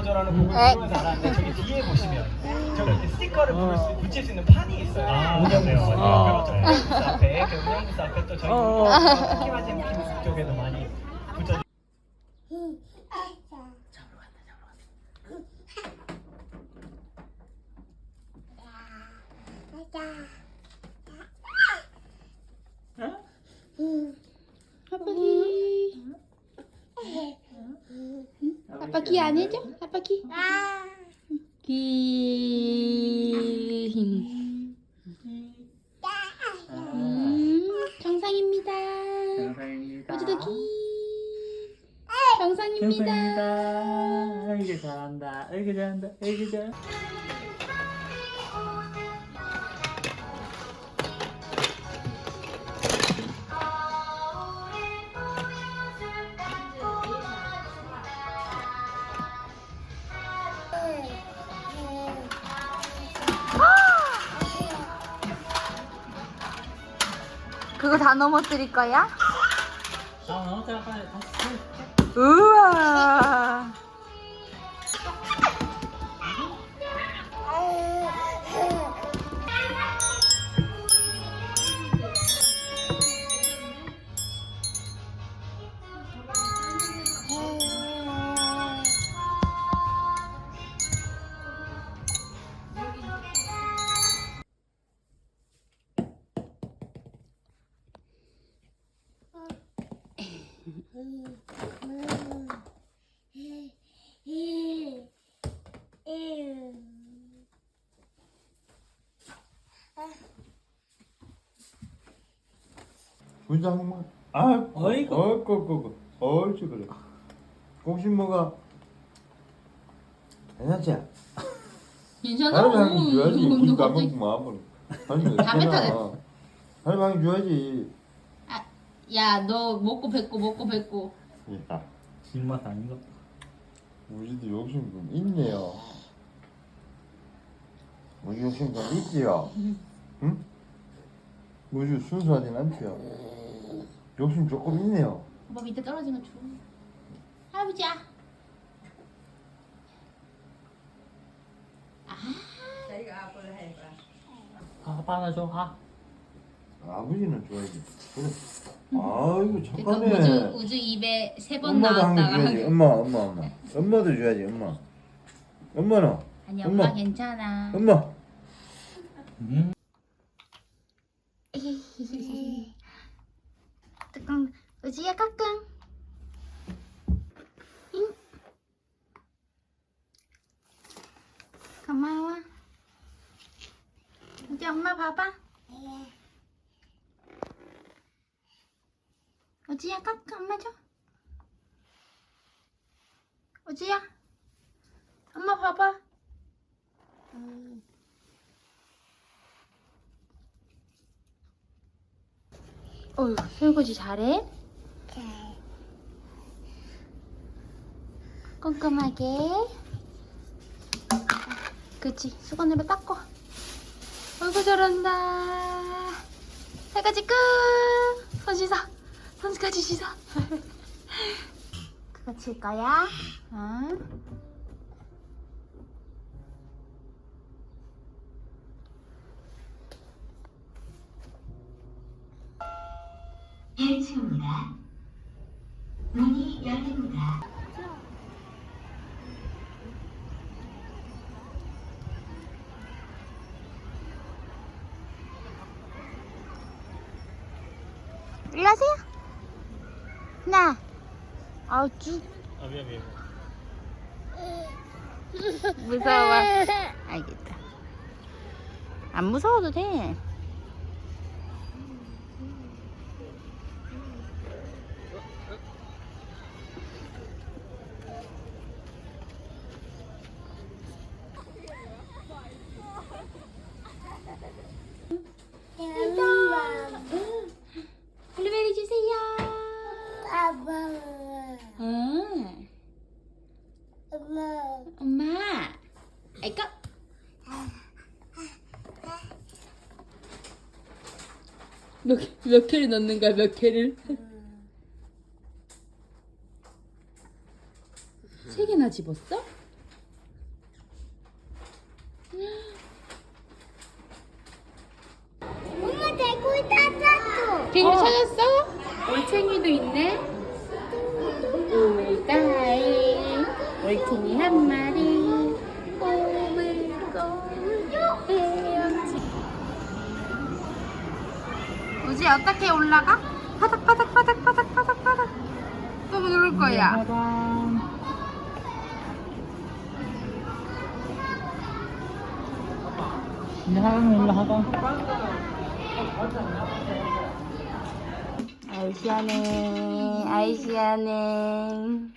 눌러줘라는 곡을 에? 부르면서 알았는데 저기 뒤에 보시면 저기 스티커를 부를 수, 붙일 수 있는 판이 있어요. 아, 운영부스. 맞네요. 그렇죠. 운영부스 앞에 그 운영부스 앞에 또 저희 토끼마잼 팀 쪽에도 많이 붙여. 아빠 귀. 아빠 귀안 해줘? 아빠 귀. 귀. 음, 정상입니다. 정상입니다. 어제도 귀. 정상입니다. 정상입니다. 아이고 잘한다. 아이고 잘한다. 아이고 잘. 그거 다 넘어뜨릴 거야? 아, 빨리 다시. 우와. 부장만 아 어이구. 어이구 어이구 어이구 그래 공신 뭐가 괜찮지? 괜찮아? 할머니 줘야지 오, 문너 감고 갑자기- 마음으로 할머니 다 뱉어내. 할머니 줘야지 아, 야, 너 먹고 뱉고 먹고 뱉고. 야 입맛 아닌가? 우리도 욕심 좀 있네요 우리 욕심 좀 있지요 응? 우리 순수하진 않지요 욕심 조금 있네요 오빠 밑에 떨어진 거 줘. 할아버지야. 아, 아빠 하나 줘. 아. 아버지는 줘야지 그래 아이고 그러니까 착하네 우주 우주 입에 세 번 엄마도 한 개 나왔다가. 줘야지. 엄마, 엄마, 엄마. 엄마도 줘야지, 엄마. 엄마는? 아니 엄마. 엄마 괜찮아. 엄마. 음. 뚜껑 우주야 까꿍. 잉. 고마워. 이제 엄마 봐봐. 우주야 까꿍 엄마 줘. 우주야. 엄마 봐봐. 어휴, 설거지 잘해? 꼼꼼하게. 그치, 수건으로 닦고. 어이구, 잘한다. 설거지 끝! 손 씻어. 손까지 씻어. 그거 칠 거야? 응? 일층입니다. 문이 열립니다. 일로 와세요. 하나. 아우, 쭉. 아, 미안, 미안. 무서워. 알겠다. 안 무서워도 돼. 블루베리 주세요. 응. 엄마. 아이고. 몇, 몇 개를 넣는 거야, 몇 개를? 집었어? 엄마 대구 찾았어. 개구리 찾았어? 올챙이도 있네. 올다이 올챙이 한 마리. 꼬물꼬물 헤엄치. 우지 어떻게 올라가? 바닥 바닥 바닥 바닥 바닥 바닥. 또 누를 거야. 이제 하강 올라가가. 아이시아네 아이시아네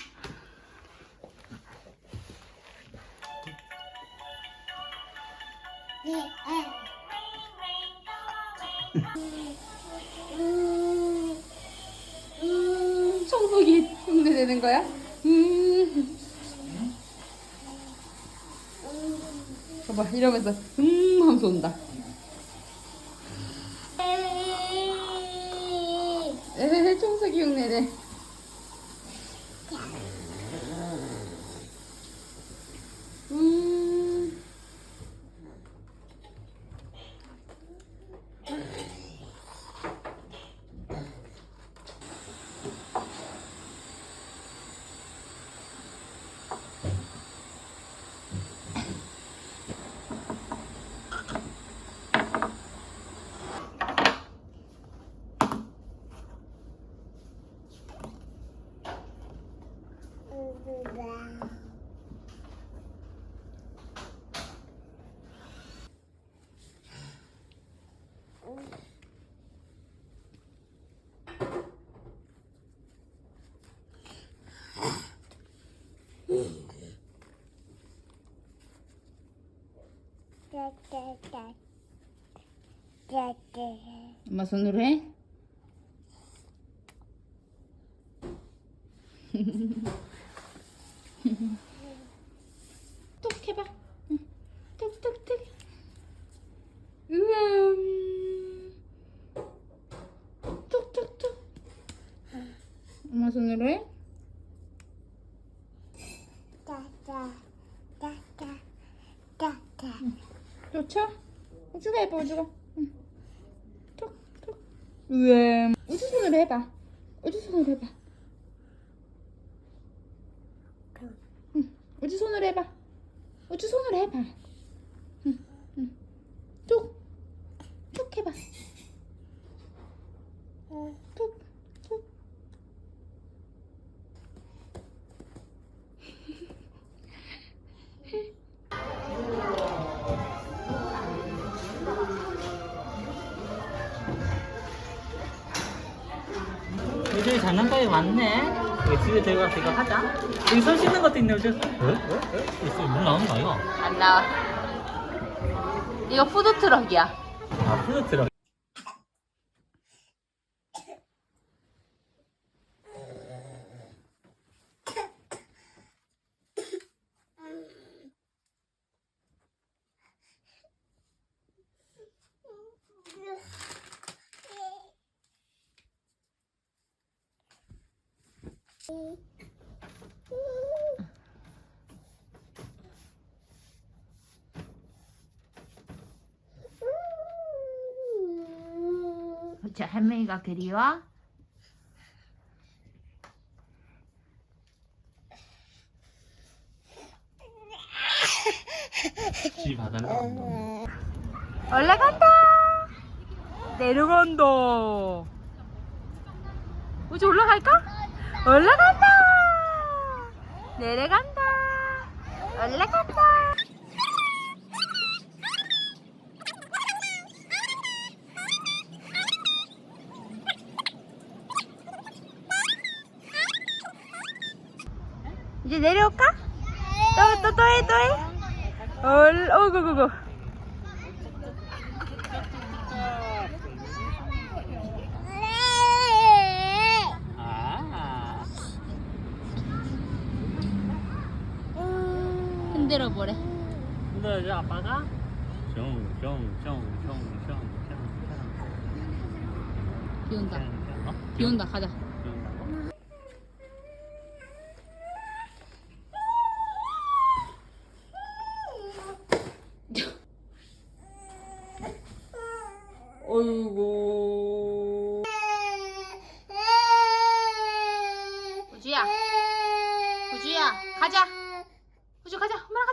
음, 내는 거야? 음. 봐봐 이러면서 음 하면서 온다 에헤헤 청소기 흉내내 음. 엄마 손으로 해? 뚝 해봐. 응. 뚝뚝뚝. 우와. 뚝뚝뚝. 엄마 손으로 해? 또 쳐? 우주가. 응. 툭툭. 우와. 우주 손으로 해봐. 우주 손으로 해봐. 응. 우주 손으로 해봐. 우주 손으로 해봐. 요즘에 장난감이 많네. 이거 집에 들어가서 이거 하자. 여기 손 씻는 것도 있네, 요즘. 있어, 물 나오는 거 아이가? 안 나와. 이거 푸드 트럭이야. 아, 풀로 들어. 그치 할머니가 그리워? 집 바다는 올라간다. 내려간다. 우지 올라갈까? 올라간다. 내려간다. 올라간다. 이제 내려올까? 또 또 또해 또 해. 얼 어구구구. 비 온다. 비 온다. 가자. 어이구. 우주야. 우주야, 가자. 우주 가자. 엄마랑 가자.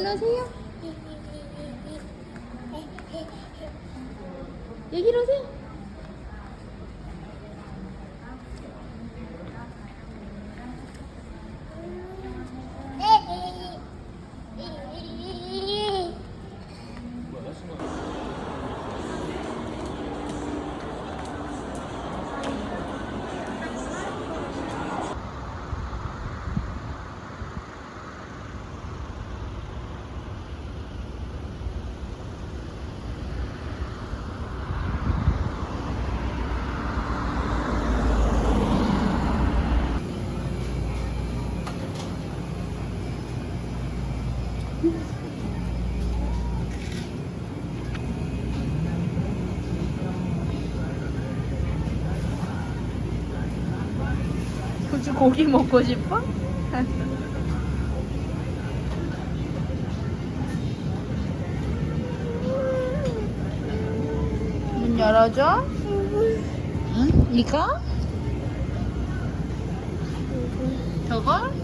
일로 오세요. 여기로 오세요. 굳이 고기 먹고 싶어? 문 열어줘. 응? 이거? 저거?